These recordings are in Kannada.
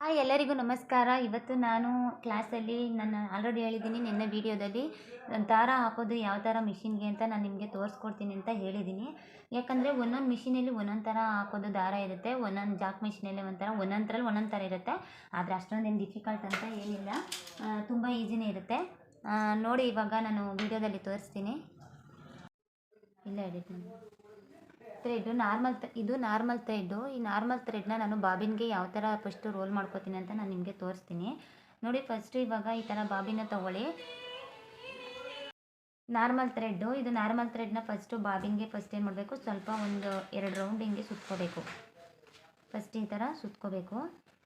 ಹಾಯ್ ಎಲ್ಲರಿಗೂ ನಮಸ್ಕಾರ. ಇವತ್ತು ನಾನು ಕ್ಲಾಸಲ್ಲಿ ನಾನು ಆಲ್ರೆಡಿ ಹೇಳಿದ್ದೀನಿ ನಿನ್ನೆ ವೀಡಿಯೋದಲ್ಲಿ ದಾರ ಹಾಕೋದು ಯಾವ ಥರ ಮಿಷಿನ್ಗೆ ಅಂತ ನಾನು ನಿಮಗೆ ತೋರಿಸ್ಕೊಡ್ತೀನಿ ಅಂತ ಹೇಳಿದ್ದೀನಿ. ಯಾಕಂದರೆ ಒಂದೊಂದು ಮಿಷಿನಲ್ಲಿ ಒಂದೊಂದು ಥರ ಹಾಕೋದು ದಾರ ಇರುತ್ತೆ, ಒಂದೊಂದು ಜಾಕ್ ಮಿಷಿನಲ್ಲಿ ಒಂಥರ, ಒಂದೊಂದರಲ್ಲಿ ಒಂದೊಂದು ಥರ ಇರುತ್ತೆ. ಆದರೆ ಅಷ್ಟೊಂದೇನು ಡಿಫಿಕಲ್ಟ್ ಅಂತ ಏನಿಲ್ಲ. ತುಂಬ ಈಸಿನೇ ಇರುತ್ತೆ. ನೋಡಿ ಇವಾಗ ನಾನು ವೀಡಿಯೋದಲ್ಲಿ ತೋರಿಸ್ತೀನಿ. ಇಲ್ಲ ಎಡಿಟ್ ಥ್ರೆಡ್ಡು ನಾರ್ಮಲ್ ಇದು ನಾರ್ಮಲ್ ಥ್ರೆಡ್ಡು ಈ ನಾರ್ಮಲ್ ಥ್ರೆಡ್ನ ನಾನು ಬಾಬಿನ್ಗೆ ಯಾವ ಥರ ಫಸ್ಟು ರೋಲ್ ಮಾಡ್ಕೋತೀನಿ ಅಂತ ನಾನು ನಿಮಗೆ ತೋರಿಸ್ತೀನಿ. ನೋಡಿ ಫಸ್ಟು ಇವಾಗ ಈ ಥರ ಬಾಬಿನ ತೊಗೊಳ್ಳಿ. ನಾರ್ಮಲ್ ಥ್ರೆಡ್ಡು ಇದು ನಾರ್ಮಲ್ ಥ್ರೆಡ್ನ ಫಸ್ಟು ಬಾಬಿನ್ಗೆ ಫಸ್ಟ್ ಏನು ಮಾಡಬೇಕು? ಸ್ವಲ್ಪ ಒಂದು ಎರಡು ರೌಂಡ್ ಹಿಂಗೆ ಸುತ್ಕೋಬೇಕು. ಫಸ್ಟ್ ಈ ಥರ ಸುತ್ಕೋಬೇಕು.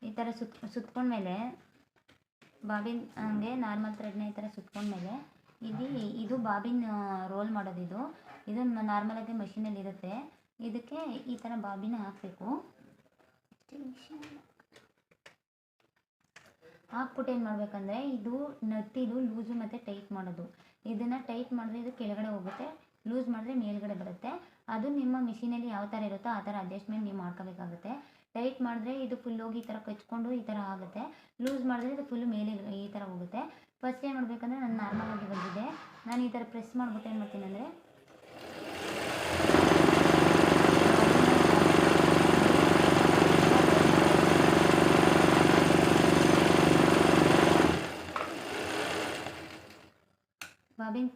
ಈ ಥರ ಸುತ್, ಸುತ್ಕೊಂಡ್ಮೇಲೆ ಬಾಬಿನ್ ಹಂಗೆ ನಾರ್ಮಲ್ ಥ್ರೆಡ್ನ ಈ ಥರ ಸುತ್ಕೊಂಡ್ಮೇಲೆ ಇಲ್ಲಿ ಇದು ಬಾಬಿನ್ ರೋಲ್ ಮಾಡೋದಿದು. ಇದು ನಾರ್ಮಲಾಗಿ ಮಷಿನಲ್ಲಿ ಇರುತ್ತೆ. ಇದಕ್ಕೆ ಈ ಥರ ಬಾಬಿನ ಹಾಕಬೇಕು. ಹಾಕ್ಬಿಟ್ಟು ಏನು ಮಾಡಬೇಕಂದ್ರೆ ಇದು ನಟ್ಟಿದು ಲೂಸು ಮತ್ತು ಟೈಟ್ ಮಾಡೋದು. ಇದನ್ನು ಟೈಟ್ ಮಾಡಿದ್ರೆ ಇದು ಕೆಳಗಡೆ ಹೋಗುತ್ತೆ, ಲೂಸ್ ಮಾಡಿದ್ರೆ ಮೇಲ್ಗಡೆ ಬರುತ್ತೆ. ಅದು ನಿಮ್ಮ ಮಿಷಿನಲ್ಲಿ ಯಾವ ಥರ ಇರುತ್ತೋ ಆ ಥರ ಅಡ್ಜಸ್ಟ್ಮೆಂಟ್ ನೀವು ಮಾಡ್ಕೋಬೇಕಾಗುತ್ತೆ. ಟೈಟ್ ಮಾಡಿದ್ರೆ ಇದು ಫುಲ್ ಹೋಗಿ ಈ ಥರ ಕಚ್ಕೊಂಡು ಈ ಥರ ಆಗುತ್ತೆ. ಲೂಸ್ ಮಾಡಿದ್ರೆ ಇದು ಫುಲ್ ಮೇಲೆ ಈ ಥರ ಹೋಗುತ್ತೆ. ಫಸ್ಟ್ ಏನು ಮಾಡಬೇಕಂದ್ರೆ ನಾನು ನಾರ್ಮಲಾಗಿ ಬಂದಿದೆ. ನಾನು ಈ ಥರ ಪ್ರೆಸ್ ಮಾಡ್ಬಿಟ್ಟು ಏನು ಮಾಡ್ತೀನಿ ಅಂದರೆ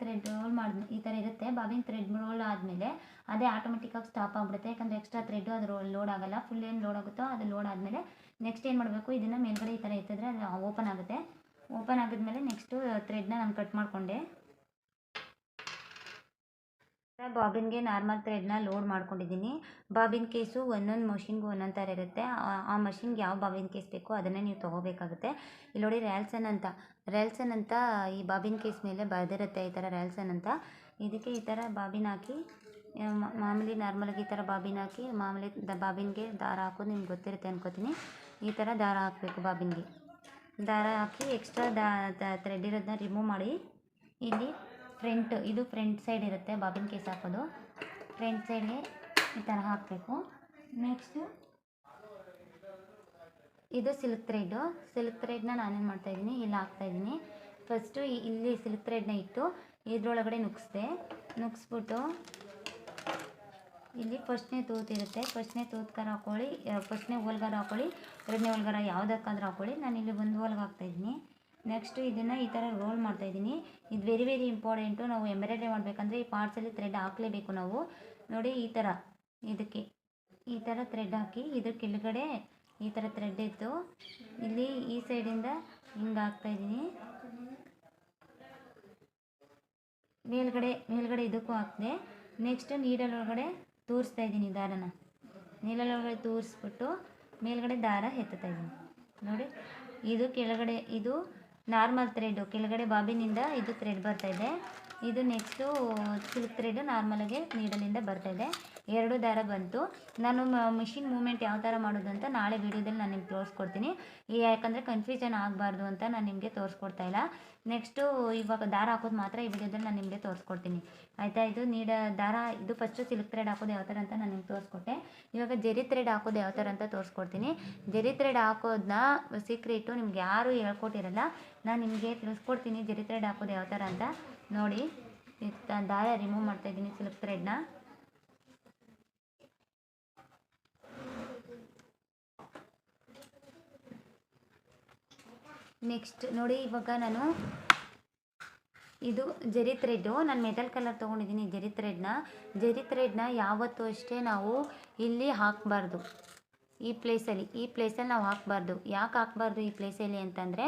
ಥ್ರೆಡ್ ರೋಲ್ ಮಾಡಿ ಈ ಥರ ಇರುತ್ತೆ. ಬಾಬಿನ್ ಥ್ರೆಡ್ ರೋಲ್ ಆದಮೇಲೆ ಅದೇ ಆಟೋಮೆಟಿಕ್ಕಾಗಿ ಸ್ಟಾಪ್ ಆಗಿಬಿಡುತ್ತೆ. ಯಾಕಂದರೆ ಎಕ್ಸ್ಟ್ರಾ ಥ್ರೆಡ್ಡು ಅದು ರೋಲ್ ಲೋಡ್ ಆಗೋಲ್ಲ. ಫುಲ್ ಏನು ಲೋಡ್ ಆಗುತ್ತೋ ಅದು ಲೋಡ್ ಆದಮೇಲೆ ನೆಕ್ಸ್ಟ್ ಏನು ಮಾಡಬೇಕು? ಇದನ್ನು ಮೇಲ್ಗಡೆ ಈ ಥರ ಎತ್ತಿದ್ರೆ ಅದು ಓಪನ್ ಆಗುತ್ತೆ. ಓಪನ್ ಆಗಿದ್ಮೇಲೆ ನೆಕ್ಸ್ಟು ಥ್ರೆಡ್ನ ನಾನು ಕಟ್ ಮಾಡಿಕೊಂಡೆ. ಬಾಬಿನ್ಗೆ ನಾರ್ಮಲ್ ಥ್ರೆಡ್ನ ಲೋಡ್ ಮಾಡ್ಕೊಂಡಿದ್ದೀನಿ. ಬಾಬಿನ್ ಕೇಸು ಒಂದೊಂದು ಮಷಿನ್ಗೂ ಒಂದೊಂದು ಥರ ಇರುತ್ತೆ. ಆ ಮಷಿನ್ಗೆ ಯಾವ ಬಾಬಿನ್ ಕೇಸ್ ಬೇಕೋ ಅದನ್ನೇ ನೀವು ತೊಗೋಬೇಕಾಗುತ್ತೆ. ಇಲ್ಲಿ ನೋಡಿ ರ್ಯಾಲ್ಸನ್ ಅಂತ ರ್ಯಾಲ್ಸನ್ ಅಂತ ಈ ಬಾಬಿನ್ ಕೇಸ್ ಮೇಲೆ ಬರೆದಿರುತ್ತೆ ಈ ಥರ ರ್ಯಾಲ್ಸನ್ ಅಂತ. ಇದಕ್ಕೆ ಈ ಥರ ಬಾಬಿನ್ ಹಾಕಿ ಮಾಮೂಲಿ ನಾರ್ಮಲಾಗಿ ಈ ಥರ ಬಾಬಿನ್ ಹಾಕಿ, ಮಾಮೂಲಿ ದ ಬಾಬಿನಿಗೆ ದಾರ ಹಾಕೋದು ನಿಮ್ಗೆ ಗೊತ್ತಿರುತ್ತೆ ಅನ್ಕೋತೀನಿ. ಈ ಥರ ದಾರ ಹಾಕಬೇಕು ಬಾಬಿನಿಗೆ. ದಾರ ಹಾಕಿ ಎಕ್ಸ್ಟ್ರಾ ದಾ ಥ್ರೆಡ್ ಇರೋದನ್ನ ರಿಮೂವ್ ಮಾಡಿ, ಇಲ್ಲಿ ಫ್ರಂಟ್ ಇದು ಫ್ರಂಟ್ ಸೈಡ್ ಇರುತ್ತೆ ಬಾಬಿನ್ ಕೇಸ್ ಹಾಕೋದು. ಫ್ರಂಟ್ ಸೈಡ್ಗೆ ಈ ಥರ ಹಾಕಬೇಕು. ನೆಕ್ಸ್ಟು ಇದು ಸಿಲ್ಕ್ ಥ್ರೆಡ್ಡು ಸಿಲ್ಕ್ ಥ್ರೆಡ್ನ ನಾನೇನು ಮಾಡ್ತಾಯಿದ್ದೀನಿ ಇಲ್ಲಿ ಹಾಕ್ತಾಯಿದ್ದೀನಿ ಫಸ್ಟು ಇಲ್ಲಿ ಸಿಲ್ಕ್ ಥ್ರೆಡ್ನ ಇಟ್ಟು ಇದ್ರೊಳಗಡೆ ನುಗ್ಸ್ದೆ. ನುಗ್ಸ್ಬಿಟ್ಟು ಇಲ್ಲಿ ಫಸ್ಟ್ನೇ ತೂತಿರುತ್ತೆ ಫಸ್ಟ್ನೇ ತೂತ್ಗಾರ ಹಾಕೊಳ್ಳಿ. ಫಸ್ಟ್ನೇ ಹೋಲ್ಗಾರ ಹಾಕೊಳ್ಳಿ. ಎರಡನೇ ಹೋಲ್ಗಾರ ಯಾವುದಕ್ಕಾದ್ರೂ ಹಾಕೊಳ್ಳಿ. ನಾನು ಇಲ್ಲಿ ಒಂದು ಹೋಲ್ಗೆ ಹಾಕ್ತಾಯಿದ್ದೀನಿ ನೆಕ್ಸ್ಟು ಇದನ್ನು ಈ ಥರ ರೋಲ್ ಮಾಡ್ತಾಯಿದ್ದೀನಿ ಇದು ವೆರಿ ವೆರಿ ಇಂಪಾರ್ಟೆಂಟು ನಾವು ಎಂಬ್ರಾಯ್ಡ್ರಿ ಮಾಡಬೇಕಂದ್ರೆ ಈ ಪಾರ್ಟ್ಸಲ್ಲಿ ಥ್ರೆಡ್ ಹಾಕಲೇಬೇಕು ನಾವು. ನೋಡಿ, ಈ ಥರ ಇದಕ್ಕೆ ಈ ಥರ ಥ್ರೆಡ್ ಹಾಕಿ ಇದ್ರ ಕೆಳಗಡೆ ಈ ಥರ ಥ್ರೆಡ್ ಇತ್ತು. ಇಲ್ಲಿ ಈ ಸೈಡಿಂದ ಹಿಂಗೆ ಹಾಕ್ತಾಯಿದ್ದೀನಿ ಮೇಲ್ಗಡೆ ಮೇಲ್ಗಡೆ ಇದಕ್ಕೂ ಹಾಕಿದೆ. ನೆಕ್ಸ್ಟ್ ನೀಡಲ್ ಒಳಗಡೆ ತೋರಿಸ್ತಾ ಇದ್ದೀನಿ ದಾರನ. ನೀಡಲ್ ಒಳಗಡೆ ತೋರಿಸ್ಬಿಟ್ಟು ಮೇಲ್ಗಡೆ ದಾರ ಎತ್ತುತ್ತಾ ಇದ್ದೀನಿ. ನೋಡಿ, ಇದು ಕೆಳಗಡೆ, ಇದು ನಾರ್ಮಲ್ ಥ್ರೆಡ್ಡು ಕೆಳಗಡೆ ಬಾಬಿನಿಂದ ಇದು ಥ್ರೆಡ್ ಬರ್ತಾ ಇದೆ ನೆಕ್ಸ್ಟು ಸಿಲ್ಕ್ ಥ್ರೆಡ್ ನಾರ್ಮಲಾಗಿ ನೀಡಲಿಂದ ಬರ್ತಾಯಿದೆ ಎರಡು ದಾರ ಬಂತು. ನಾನು ಮಿಷಿನ್ ಮೂಮೆಂಟ್ ಯಾವ ಥರ ಮಾಡೋದು ಅಂತ ನಾಳೆ ವೀಡಿಯೋದಲ್ಲಿ ನಾನು ನಿಮ್ಗೆ ತೋರಿಸ್ಕೊಡ್ತೀನಿ. ಯಾಕಂದರೆ ಕನ್ಫ್ಯೂಷನ್ ಆಗಬಾರ್ದು ಅಂತ ನಾನು ನಿಮಗೆ ತೋರಿಸ್ಕೊಡ್ತಾ ಇಲ್ಲ. ನೆಕ್ಸ್ಟು ಇವಾಗ ದಾರ ಹಾಕೋದು ಮಾತ್ರ ಈ ವಿಡಿಯೋದಲ್ಲಿ ನಾನು ನಿಮಗೆ ತೋರಿಸ್ಕೊಡ್ತೀನಿ. ಆಯಿತಾ? ಇದು ನೀಡ, ದಾರ, ಇದು ಫಸ್ಟು ಸಿಲ್ಕ್ ಥ್ರೆಡ್ ಹಾಕೋದು ಯಾವ ಥರ ಅಂತ ನಾನು ನಿಮ್ಗೆ ತೋರಿಸ್ಕೊಟ್ಟೆ. ಇವಾಗ ಜೆರಿ ಥ್ರೆಡ್ ಹಾಕೋದು ಯಾವ ಥರ ಅಂತ ತೋರಿಸ್ಕೊಡ್ತೀನಿ. ಜೆರಿ ಥ್ರೆಡ್ ಹಾಕೋದನ್ನ ಸೀಕ್ರೆಟು ನಿಮ್ಗೆ ಯಾರೂ ಹೇಳ್ಕೊಟ್ಟಿರಲ್ಲ. ನಾನು ನಿಮಗೆ ತಿಳಿಸ್ಕೊಡ್ತೀನಿ ಜೆರಿ ಥ್ರೆಡ್ ಹಾಕೋದು ಯಾವ ಥರ ಅಂತ. ನೋಡಿ ದಾರ ರಿಮೂವ್ ಮಾಡ್ತಾಯಿದ್ದೀನಿ ಸಿಲ್ಕ್ ಥ್ರೆಡ್ನ ನೆಕ್ಸ್ಟ್ ನೋಡಿ, ಇವಾಗ ನಾನು ಇದು ಜರಿ ಥ್ರೆಡ್ಡು ನಾನು ಮೆಟಲ್ ಕಲರ್ ತೊಗೊಂಡಿದ್ದೀನಿ ಜರಿ ಥ್ರೆಡ್ನ ಜರಿ ಥ್ರೆಡ್ನ ಯಾವತ್ತೂ ಅಷ್ಟೇ ನಾವು ಇಲ್ಲಿ ಹಾಕಬಾರ್ದು. ಈ ಪ್ಲೇಸಲ್ಲಿ ಈ ಪ್ಲೇಸಲ್ಲಿ ನಾವು ಹಾಕಬಾರ್ದು. ಯಾಕೆ ಹಾಕ್ಬಾರ್ದು ಈ ಪ್ಲೇಸಲ್ಲಿ ಅಂತಂದರೆ,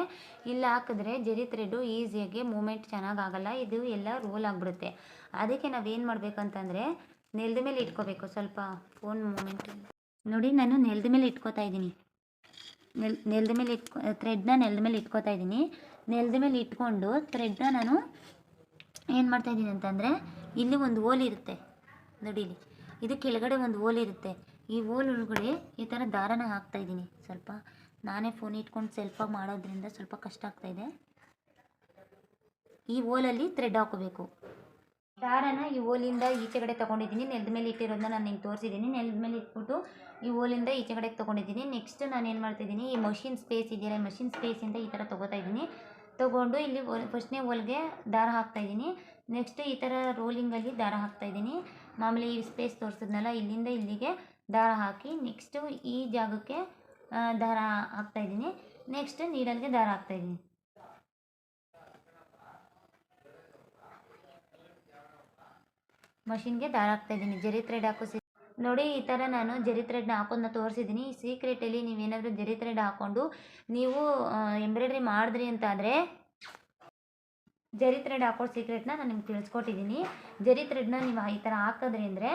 ಇಲ್ಲಿ ಹಾಕಿದ್ರೆ ಜರಿ ಥ್ರೆಡ್ಡು ಈಸಿಯಾಗಿ ಮೂಮೆಂಟ್ ಚೆನ್ನಾಗಿ ಆಗಲ್ಲ, ಇದು ಎಲ್ಲ ರೋಲ್ ಆಗಿಬಿಡುತ್ತೆ. ಅದಕ್ಕೆ ನಾವೇನು ಮಾಡಬೇಕಂತಂದರೆ, ನೆಲದ ಮೇಲೆ ಇಟ್ಕೋಬೇಕು ಸ್ವಲ್ಪ ಫೋನ್ ಮೂಮೆಂಟ್ ನೋಡಿ ನಾನು ನೆಲದ ಮೇಲೆ ಇಟ್ಕೋತಾ ಇದ್ದೀನಿ. ನೆಲ್, ನೆಲದ ಮೇಲೆ ಇಟ್ಕೊ ಥ್ರೆಡ್ನ ನೆಲದ ಮೇಲೆ ಇಟ್ಕೋತಾ ಇದ್ದೀನಿ. ನೆಲದ ಮೇಲೆ ಇಟ್ಕೊಂಡು ಥ್ರೆಡ್ನ ನಾನು ಏನು ಮಾಡ್ತಾಯಿದ್ದೀನಿ ಅಂತಂದರೆ, ಇಲ್ಲಿ ಒಂದು ಓಲ್ ಇರುತ್ತೆ. ನೋಡಿ ಇಲ್ಲಿ ಇದು ಕೆಳಗಡೆ ಒಂದು ಓಲ್ ಇರುತ್ತೆ. ಈ ಓಲ್ ಒಳಗಡೆ ಈ ಥರ ದಾರನ ಹಾಕ್ತಾ ಇದ್ದೀನಿ. ಸ್ವಲ್ಪ ನಾನೇ ಫೋನ್ ಇಟ್ಕೊಂಡು ಸೆಲ್ಫಾಗಿ ಮಾಡೋದ್ರಿಂದ ಸ್ವಲ್ಪ ಕಷ್ಟ ಆಗ್ತಾ ಇದೆ. ಈ ಓಲಲ್ಲಿ ಥ್ರೆಡ್ ಹಾಕೋಬೇಕು. ದಾರನ ಈ ಓಲಿಂದ ಈಚೆಗಡೆ ತೊಗೊಂಡಿದ್ದೀನಿ. ನೆಲದ ಮೇಲೆ ಇಟ್ಟಿರೋದನ್ನ ನಾನು ನಿಮ್ಗೆ ತೋರಿಸಿದ್ದೀನಿ ನೆಲದ ಮೇಲೆ ಇಟ್ಬಿಟ್ಟು ಈ ಓಲಿಂದ ಈಚೆಗಡೆ ತೊಗೊಂಡಿದ್ದೀನಿ. ನೆಕ್ಸ್ಟ್ ನಾನು ಏನು ಮಾಡ್ತಿದ್ದೀನಿ? ಈ ಮಷಿನ್ ಸ್ಪೇಸ್ ಇದೆಯಲ್ಲ ಮಷಿನ್ ಸ್ಪೇಸಿಂದ ಈ ಥರ ತೊಗೋತಾ ಇದ್ದೀನಿ. ತೊಗೊಂಡು ಇಲ್ಲಿ ಫಸ್ಟ್ನೇ ಓಲ್ಗೆ ದಾರ ಹಾಕ್ತಾಯಿದ್ದೀನಿ ನೆಕ್ಸ್ಟ್ ಈ ಥರ ರೋಲಿಂಗಲ್ಲಿ ದಾರ ಹಾಕ್ತಾಯಿದ್ದೀನಿ ಮಾಮೂಲಿ ಈ ಸ್ಪೇಸ್ ತೋರಿಸಿದ್ನಲ್ಲ, ಇಲ್ಲಿಂದ ಇಲ್ಲಿಗೆ ದಾರ ಹಾಕಿ ನೆಕ್ಸ್ಟು ಈ ಜಾಗಕ್ಕೆ ದಾರ ಹಾಕ್ತಾಯಿದ್ದೀನಿ ನೆಕ್ಸ್ಟ್ ನೀಡಲ್ಗೆ ದಾರ ಹಾಕ್ತಾಯಿದ್ದೀನಿ ಮಷಿನ್ಗೆ ದಾರ ಹಾಕ್ತಾ ಇದ್ದೀನಿ. ಜರಿ ಥ್ರೆಡ್ ಹಾಕೋ ನೋಡಿ, ಈ ಥರ ನಾನು ಜರಿ ಥ್ರೆಡ್ನ ಹಾಕೋದನ್ನ ತೋರಿಸಿದ್ದೀನಿ. ಸೀಕ್ರೆಟಲ್ಲಿ ನೀವೇನಾದರೂ ಜರಿ ಥ್ರೆಡ್ ಹಾಕ್ಕೊಂಡು ನೀವು ಎಂಬ್ರಾಯ್ಡ್ರಿ ಮಾಡಿದ್ರಿ ಅಂತಾದರೆ ಜರಿ ಥ್ರೆಡ್ ಹಾಕೋ ಸೀಕ್ರೆಟ್ನ ನಾನು ನಿಮ್ಗೆ ತಿಳಿಸ್ಕೊಟ್ಟಿದ್ದೀನಿ ಜರಿ ಥ್ರೆಡ್ನ ನೀವು ಈ ಥರ ಹಾಕಿದ್ರಿ ಅಂದರೆ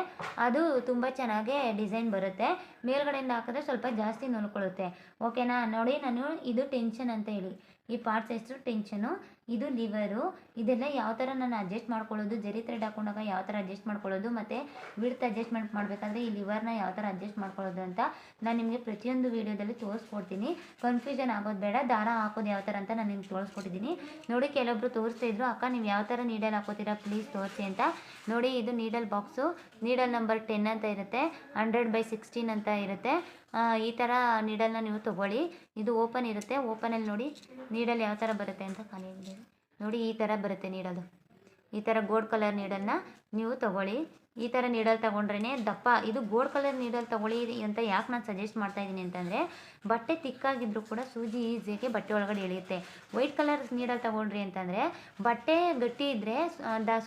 ಅದು ತುಂಬ ಚೆನ್ನಾಗಿ ಡಿಸೈನ್ ಬರುತ್ತೆ. ಮೇಲ್ಗಡೆಯಿಂದ ಹಾಕಿದ್ರೆ ಸ್ವಲ್ಪ ಜಾಸ್ತಿ ನೋಡ್ಕೊಳ್ಳುತ್ತೆ ಓಕೆನಾ? ನೋಡಿ ನಾನು ಇದು ಟೆನ್ಷನ್ ಅಂತ ಹೇಳಿ. ಈ ಪಾರ್ಟ್ಸ್ ಹೆಸರು ಟೆನ್ಷನು ಇದು ಲಿವರು ಇದೆಲ್ಲ ಯಾವ ಥರ ನಾನು ಅಡ್ಜಸ್ಟ್ ಮಾಡ್ಕೊಳ್ಳೋದು? ಜರಿ ಥ್ರೆಡ್ ಹಾಕೊಂಡಾಗ ಯಾವ ಥರ ಅಡ್ಜಸ್ಟ್ ಮಾಡ್ಕೊಳ್ಳೋದು? ಮತ್ತು ವಿಡ್ತ್ ಅಡ್ಜಸ್ಟ್ಮೆಂಟ್ ಮಾಡಬೇಕಾದ್ರೆ ಈ ಲಿವರ್ನ ಯಾವ ಥರ ಅಡ್ಜಸ್ಟ್ ಮಾಡ್ಕೊಳ್ಳೋದು ಅಂತ ನಾನು ನಿಮಗೆ ಪ್ರತಿಯೊಂದು ವೀಡಿಯೋದಲ್ಲಿ ತೋರಿಸ್ಕೊಡ್ತೀನಿ. ಕನ್ಫ್ಯೂಷನ್ ಆಗೋದು ಬೇಡ, ದಾರ ಹಾಕೋದು ಯಾವ ಥರ ಅಂತ ನಾನು ನಿಮ್ಗೆ ತೋರಿಸ್ಕೊಟ್ಟಿದ್ದೀನಿ ನೋಡಿ ಕೆಲವೊಬ್ರು ತೋರಿಸ್ತಾ ಇದ್ರು, ಅಕ್ಕ, ನೀವು ಯಾವ ಥರ ನೀಡಲ್ ಹಾಕೋತೀರಾ? ಪ್ಲೀಸ್ ತೋರಿಸಿ ಅಂತ. ನೋಡಿ ಇದು needle box needle number ten ಅಂತ ಇರುತ್ತೆ ಹಂಡ್ರೆಡ್ ಬೈ ಸಿಕ್ಸ್ಟೀನ್ ಅಂತ ಇರುತ್ತೆ. ಈ ಥರ ನೀಡಲ್ನ ನೀವು ತೊಗೊಳ್ಳಿ. ಇದು ಓಪನ್ ಇರುತ್ತೆ. ಓಪನಲ್ಲಿ ನೋಡಿ ನೀಡಲ್ ಯಾವ ಥರ ಬರುತ್ತೆ ಅಂತ ಖಾಲಿ ನೋಡಿ ಈ ಥರ ಬರುತ್ತೆ ನೀಡಲು. ಈ ಥರ ಗೋಲ್ಡ್ ಕಲರ್ ನೀಡಲ್ನ ನೀವು ತೊಗೊಳ್ಳಿ. ಈ ಥರ ನೀಡಲ್ ತೊಗೊಂಡ್ರೇ ದಪ್ಪ. ಇದು ಗೋಲ್ಡ್ ಕಲರ್ ನೀಡಲ್ ತೊಗೊಳ್ಳಿ ಅಂತ ಯಾಕೆ ನಾನು ಸಜೆಸ್ಟ್ ಮಾಡ್ತಾ ಇದ್ದೀನಿ ಅಂತಂದರೆ, ಬಟ್ಟೆ ತಿಕ್ಕಾಗಿದ್ದರೂ ಕೂಡ ಸೂಜಿ ಈಸಿಯಾಗಿ ಬಟ್ಟೆ ಒಳಗಡೆ ಎಳೆಯುತ್ತೆ. ವೈಟ್ ಕಲರ್ ನೀಡಲ್ ತೊಗೊಂಡ್ರಿ ಅಂತಂದರೆ, ಬಟ್ಟೆ ಗಟ್ಟಿ ಇದ್ದರೆ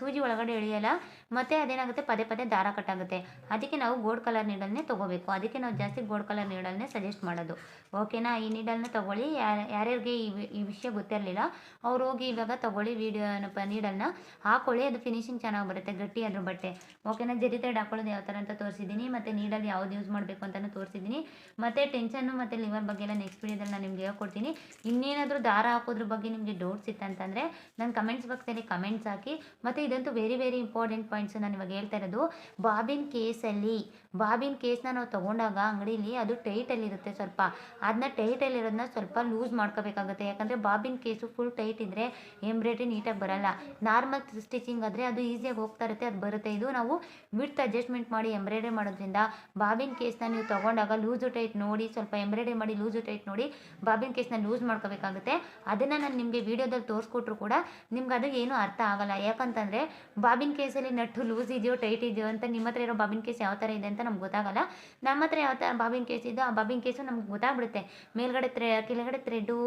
ಸೂಜಿ ಒಳಗಡೆ ಎಳೆಯಲ್ಲ ಮತ್ತು ಅದೇನಾಗುತ್ತೆ? ಪದೇ ಪದೇ ದಾರ ಕಟ್ಟಾಗುತ್ತೆ. ಅದಕ್ಕೆ ನಾವು ಗೋಲ್ಡ್ ಕಲರ್ ನೀಡಲ್ನೇ ತೊಗೋಬೇಕು. ಅದಕ್ಕೆ ನಾವು ಜಾಸ್ತಿ ಗೋಲ್ಡ್ ಕಲರ್ ನೀಡಲ್ನೇ ಸಜೆಸ್ಟ್ ಮಾಡೋದು. ಓಕೆನಾ ಈ ನೀಡಲ್ನ ತೊಗೊಳ್ಳಿ. ಯಾರು, ಯಾರ್ಯಾರಿಗೆ ಈ ಈ ವಿಷಯ ಗೊತ್ತಿರಲಿಲ್ಲ, ಅವ್ರು ಹೋಗಿ ಇವಾಗ ತೊಗೊಳ್ಳಿ ವೀಡಿಯೋ ನೀಡಲ್ನ ಹಾಕೊಳ್ಳಿ, ಅದು ಫಿನಿಶಿಂಗ್ ಚೆನ್ನಾಗಿ ಬರುತ್ತೆ, ಗಟ್ಟಿ ಅದ್ರ ಬಟ್ಟೆ. ಓಕೆನಾ ಜರಿ ತೈಡ್ ಹಾಕೊಳ್ಳೋದು ಯಾವ ಥರ ಅಂತ ತೋರಿಸಿದ್ದೀನಿ. ಮತ್ತು ನೀಡಲ್ ಯಾವ್ದು ಯೂಸ್ ಮಾಡಬೇಕು ಅಂತಲೂ ತೋರಿಸಿದ್ದೀನಿ. ಮತ್ತು ಟೆನ್ಷನ್ನು ಮತ್ತು ಲಿವರ್ ಬಗ್ಗೆ ಎಲ್ಲ ನೆಕ್ಸ್ಟ್ ವೀಡಿಯೋದಲ್ಲಿ ನಾನು ನಿಮ್ಗೆ ಹೇಳ್ಕೊಡ್ತೀನಿ. ಇನ್ನೇನಾದರೂ ದಾರ ಹಾಕೋದ್ರ ಬಗ್ಗೆ ನಿಮಗೆ ಡೌಟ್ಸ್ ಇತ್ತಂತಂದರೆ ನನ್ನ ಕಮೆಂಟ್ಸ್ ಬಾಕ್ಸಲ್ಲಿ ಕಮೆಂಟ್ಸ್ ಹಾಕಿ, ಮತ್ತು ಇದಂತೂ ವೆರಿ ವೆರಿ ಇಂಪಾರ್ಟೆಂಟ್ ಪಾಯಿಂಟ್ಸು ನಾನು ಇವಾಗ ಹೇಳ್ತಾ ಇರೋದು. ಬಾಬಿನ್ ಕೇಸಲ್ಲಿ ಬಾಬಿನ್ ಕೇಸ್ನ ನಾವು ತೊಗೊಂಡಾಗ ಅಂಗಡೀಲಿ ಅದು ಟೈಟಲ್ಲಿರುತ್ತೆ ಸ್ವಲ್ಪ. ಅದನ್ನ ಟೈಟಲ್ಲಿರೋದನ್ನ ಸ್ವಲ್ಪ ಲೂಸ್ ಮಾಡ್ಕೋಬೇಕಾಗುತ್ತೆ. ಯಾಕಂದರೆ ಬಾಬಿನ್ ಕೇಸು ಫುಲ್ ಟೈಟ್ ಇದ್ದರೆ ಎಂಬ್ರಾಯ್ಡ್ರಿ ನೀಟಾಗಿ ಬರಲ್ಲ. ನಾರ್ಮಲ್ ಸ್ಟಿಚಿಂಗ್ ಆದರೆ ಅದು ಈಸಿಯಾಗಿ ಹೋಗ್ತಾ ಇರುತ್ತೆ, ಅದು ಬರುತ್ತೆ. ಇದು ನಾವು ವಿಡ್ತ್ ಅಡ್ಜಸ್ಟ್ಮೆಂಟ್ ಮಾಡಿ ಎಂಬ್ರಾಯ್ಡ್ರಿ ಮಾಡೋದ್ರಿಂದ ಬಾಬಿನ್ ಕೇಸ್ನ ನೀವು ತೊಗೊಂಡಾಗ ಲೂಸು ಟೈಟ್ ನೋಡಿ, ಸ್ವಲ್ಪ ಎಂಬ್ರಾಯ್ಡ್ರಿ ಮಾಡಿ ಲೂಸು ಟೈಟ್ ನೋಡಿ ಬಾಬಿನ್ ಕೇಸ್ನ ಲೂಸ್ ಮಾಡ್ಕೋಬೇಕಾಗುತ್ತೆ. ಅದನ್ನು ನಾನು ನಿಮಗೆ ವೀಡಿಯೋದಲ್ಲಿ ತೋರಿಸ್ಕೊಟ್ರು ಕೂಡ ನಿಮ್ಗೆ ಅದು ಏನೂ ಅರ್ಥ ಆಗಲ್ಲ. ಯಾಕಂತಂದರೆ ಬಾಬಿನ್ ಕೇಸಲ್ಲಿ ನಟ್ಟು ಲೂಸ್ ಇದೆಯೋ, ಟೈಟ್ ಇದೆಯೋ ಅಂತ ನಿಮ್ಮ ಹತ್ರ ಇರೋ ಬಾಬಿನ್ ಕೇಸ್ ಯಾವ ಥರ ಇದೆ ಅಂತ ನಮ್ಗೆ ಗೊತ್ತಾಗಲ್ಲ. ನಮ್ಮ ಹತ್ರ ಯಾವ ಥರ ಬಾಬಿನ ಕೇಸ್ ಇದೆ ಆ ಬಾಬಿನ ಕೇಸು ನಮ್ಗೆ ಗೊತ್ತಾಗ್ಬಿಡುತ್ತೆ. ಮೇಲ್ಗಡೆ ತ್ರೆ, ಕೆಳಗಡೆ ಥ್ರೆಡ್ಡು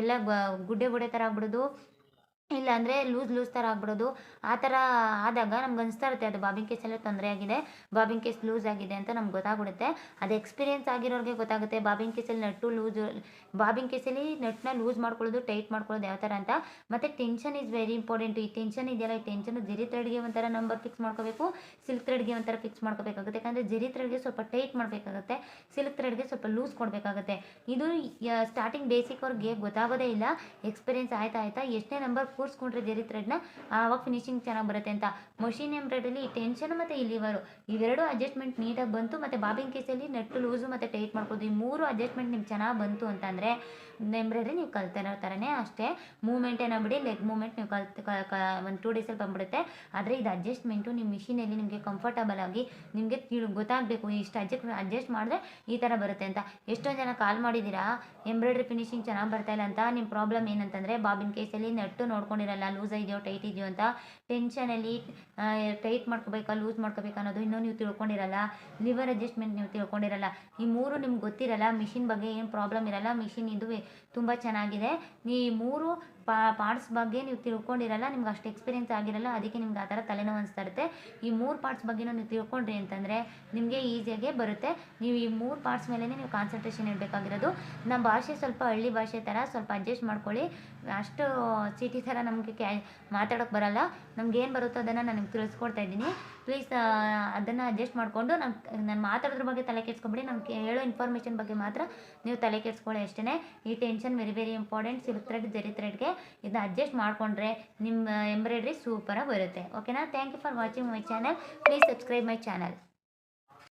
ಎಲ್ಲ ಗುಡ್ಡೆ ಗುಡ್ಡೆ ಥರ ಆಗ್ಬಿಡೋದು. ಇಲ್ಲ ಅಂದರೆ ಲೂಸ್ ಲೂಸ್ ಥರ ಆಗ್ಬಿಡೋದು. ಆ ಥರ ಆದಾಗ ನಮ್ಗೆ ಅನಿಸ್ತಾ ಇರುತ್ತೆ, ಅದು ಬಾಬಿನ್ ಕೇಸಲ್ಲೇ ತೊಂದರೆ ಆಗಿದೆ ಬಾಬಿನ್ ಕೇಸ್ ಲೂಸ್ ಆಗಿದೆ ಅಂತ ನಮ್ಗೆ ಗೊತ್ತಾಗ್ಬಿಡುತ್ತೆ. ಅದು ಎಕ್ಸ್ಪೀರಿಯನ್ಸ್ ಆಗಿರೋರಿಗೆ ಗೊತ್ತಾಗುತ್ತೆ ಬಾಬಿನ್ ಕೇಸಲ್ಲಿ ನಟ್ಟು ಲೂಸು ಬಾಬಿನ್ ಕೇಸಲ್ಲಿ ನಟ್ಟನ್ನ ಲೂಸ್ ಮಾಡ್ಕೊಳ್ಳೋದು ಟೈಟ್ ಮಾಡ್ಕೊಳ್ಳೋದು ಯಾವ ಥರ ಅಂತ. ಮತ್ತು ಟೆನ್ಷನ್ ಇಸ್ ವೆರಿ ಇಂಪಾರ್ಟೆಂಟ್ ಈ ಟೆನ್ಷನ್ ಇದೆಯಲ್ಲ, ಈ ಟೆನ್ಷನ್ ಜರಿ ಥ್ರೆಡ್ಗೆ ಒಂಥರ ನಂಬರ್ ಫಿಕ್ಸ್ ಮಾಡ್ಕೋಬೇಕು ಸಿಲ್ಕ್ ಥ್ರೆಡ್ಗೆ ಒಂಥರ ಫಿಕ್ಸ್ ಮಾಡ್ಕೋಬೇಕಾಗುತ್ತೆ. ಯಾಕಂದರೆ ಜರಿ ಥ್ರೆಡ್ಗೆ ಸ್ವಲ್ಪ ಟೈಟ್ ಮಾಡಬೇಕಾಗುತ್ತೆ ಸಿಲ್ಕ್ ಥ್ರೆಡ್ಗೆ ಸ್ವಲ್ಪ ಲೂಸ್ ಕೊಡಬೇಕಾಗುತ್ತೆ. ಇದು ಸ್ಟಾರ್ಟಿಂಗ್ ಬೇಸಿಕ್ ಅವ್ರಿಗೆ ಗೊತ್ತಾಗೋದೇ ಇಲ್ಲ. ಎಕ್ಸ್ಪೀರಿಯನ್ಸ್ ಆಯ್ತಾ ಆಯ್ತಾ ಎಷ್ಟೇ ನಂಬರ್ ಕೂರಿಸ್ಕೊಂಡ್ರೆ ಜರಿ ಥ್ರೆಡ್ನ ಆವಾಗ ಫಿನಿಶಿಂಗ್ ಚೆನ್ನಾಗಿ ಬರುತ್ತೆ ಅಂತ. ಮಷಿನ್ ಎಂಬ್ರಾಯ್ಡ್ರಲ್ಲಿ ಟೆನ್ಷನ್ ಮತ್ತು ಈ ಲಿವರು ಇವೆರಡು ಅಡ್ಜಸ್ಟ್ಮೆಂಟ್ ನೀಟಾಗಿ ಬಂತು, ಮತ್ತು ಬಾಬಿನ ಕೇಸಲ್ಲಿ ನೆಟ್ಟು ಲೂಸು ಮತ್ತು ಟೈಟ್ ಮಾಡ್ಬೋದು ಈ ಮೂರು ಅಡ್ಜಸ್ಟ್ಮೆಂಟ್ ನಿಮ್ಗೆ ಚೆನ್ನಾಗಿ ಬಂತು ಅಂತಂದರೆ ಎಂಬ್ರಾಯ್ಡ್ರಿ ನೀವು ಕಲ್ತಿರೋ ಥರನೇ ಅಷ್ಟೇ. ಮೂಮೆಂಟ್ ಏನೋ ಬಿಡಿ ಲೆಗ್ ಮೂಮೆಂಟ್ ನೀವು ಕಲ್ತು ಒಂದು ಟೂ ಡೇಸಲ್ಲಿ ಬಂದ್ಬಿಡುತ್ತೆ. ಆದರೆ ಇದು ಅಡ್ಜಸ್ಟ್ಮೆಂಟು ನಿಮ್ಮ ಮಿಷಿನಲ್ಲಿ ನಿಮಗೆ ಕಂಫರ್ಟಬಲ್ ಆಗಿ, ನಿಮಗೆ ತಿಳಿ, ಗೊತ್ತಾಗಬೇಕು. ಇಷ್ಟು ಅಡ್ಜಸ್ಟ್ ಅಡ್ಜಸ್ಟ್ ಮಾಡಿದ್ರೆ ಈ ಥರ ಬರುತ್ತೆ ಅಂತ. ಎಷ್ಟೋ ಜನ ಕಾಲ್ ಮಾಡಿದ್ದೀರಾ ಎಂಬ್ರಾಯ್ಡ್ರಿ ಫಿನಿಶಿಂಗ್ ಚೆನ್ನಾಗಿ ಬರ್ತಾ ಇಲ್ಲ ಅಂತ. ನಿಮ್ಮ ಪ್ರಾಬ್ಲಮ್ ಏನಂತಂದರೆ ಬಾಬಿನ್ ಕೇಸಲ್ಲಿ ನಟ್ಟು ನೋಡ್ಕೊಂಡಿರಲ್ಲ ಲೂಸ್ ಇದೆಯೋ ಟೈಟ್ ಇದೆಯೋ ಅಂತ ಟೆನ್ಷನಲ್ಲಿ ಟೈಟ್ ಮಾಡ್ಕೋಬೇಕಾ ಲೂಸ್ ಮಾಡ್ಕೋಬೇಕಾ ಅನ್ನೋದು ಇನ್ನೂ ನೀವು ತಿಳ್ಕೊಂಡಿರಲ್ಲ ಲಿವರ್ ಅಡ್ಜಸ್ಟ್ಮೆಂಟ್ ನೀವು ತಿಳ್ಕೊಂಡಿರಲ್ಲ. ಈ ಮೂರು ನಿಮ್ಗೆ ಗೊತ್ತಿರಲ್ಲ ಮಿಷಿನ್ ಬಗ್ಗೆ ಏನು ಪ್ರಾಬ್ಲಮ್ ಇರಲ್ಲ ಮಿಷಿನ್ ಇದು ತುಂಬ ಚೆನ್ನಾಗಿದೆ. ಈ ಮೂರು ಪಾರ್ಟ್ಸ್ ಬಗ್ಗೆ ನೀವು ತಿಳ್ಕೊಂಡಿರಲ್ಲ, ನಿಮ್ಗೆ ಅಷ್ಟು ಎಕ್ಸ್ಪೀರಿಯನ್ಸ್ ಆಗಿರಲ್ಲ, ಅದಕ್ಕೆ ನಿಮ್ಗೆ ಆ ಥರ ತಲೆನೋವು ಅನಿಸ್ತಾ ಇರುತ್ತೆ ಈ ಮೂರು ಪಾರ್ಟ್ಸ್ ಬಗ್ಗೆನೂ ನೀವು ತಿಳ್ಕೊಂಡ್ರಿ ಅಂತಂದರೆ ನಿಮಗೆ ಈಸಿಯಾಗೆ ಬರುತ್ತೆ. ನೀವು ಈ ಮೂರು ಪಾರ್ಟ್ಸ್ ಮೇಲೇ ನೀವು ಕಾನ್ಸಂಟ್ರೇಷನ್ ಇಡಬೇಕಾಗಿರೋದು. ನಮ್ಮ ಭಾಷೆ ಸ್ವಲ್ಪ ಹಳ್ಳಿ ಭಾಷೆ ಥರ ಸ್ವಲ್ಪ ಅಡ್ಜಸ್ಟ್ ಮಾಡ್ಕೊಳ್ಳಿ. ಅಷ್ಟು ಸಿಟಿ ಥರ ನಮಗೆ ಕ್ಯಾ ಮಾತಾಡೋಕ್ಕೆ ಬರಲ್ಲ. ನಮ್ಗೆ ಏನು ಬರುತ್ತೋ ಅದನ್ನು ನಾನು ನಿಮ್ಗೆ ತಿಳಿಸ್ಕೊಡ್ತಾ ಇದ್ದೀನಿ. ಪ್ಲೀಸ್ ಅದನ್ನು ಅಡ್ಜಸ್ಟ್ ಮಾಡಿಕೊಂಡು ನಾನು ನಾನು ಮಾತಾಡೋದ್ರ ಬಗ್ಗೆ ತಲೆ ಕೆಡ್ಸ್ಕೊಬಿಡಿ. ನಾನು ಹೇಳೋ ಇನ್ಫಾರ್ಮೇಷನ್ ಬಗ್ಗೆ ಮಾತ್ರ ನೀವು ತಲೆ ಕೆಡ್ಸ್ಕೊಳ್ಳಿ ಅಷ್ಟೇ ಈ tension very very important silk thread ಜರಿ ಥ್ರೆಡ್ಗೆ ಇದನ್ನ ಅಡ್ಜಸ್ಟ್ ಮಾಡಿಕೊಂಡ್ರೆ ನಿಮ್ಮ ಎಂಬ್ರಾಯ್ಡ್ರಿ ಸೂಪರಾಗಿ ಬರುತ್ತೆ. ಓಕೆನಾ thank you for watching my channel please subscribe my channel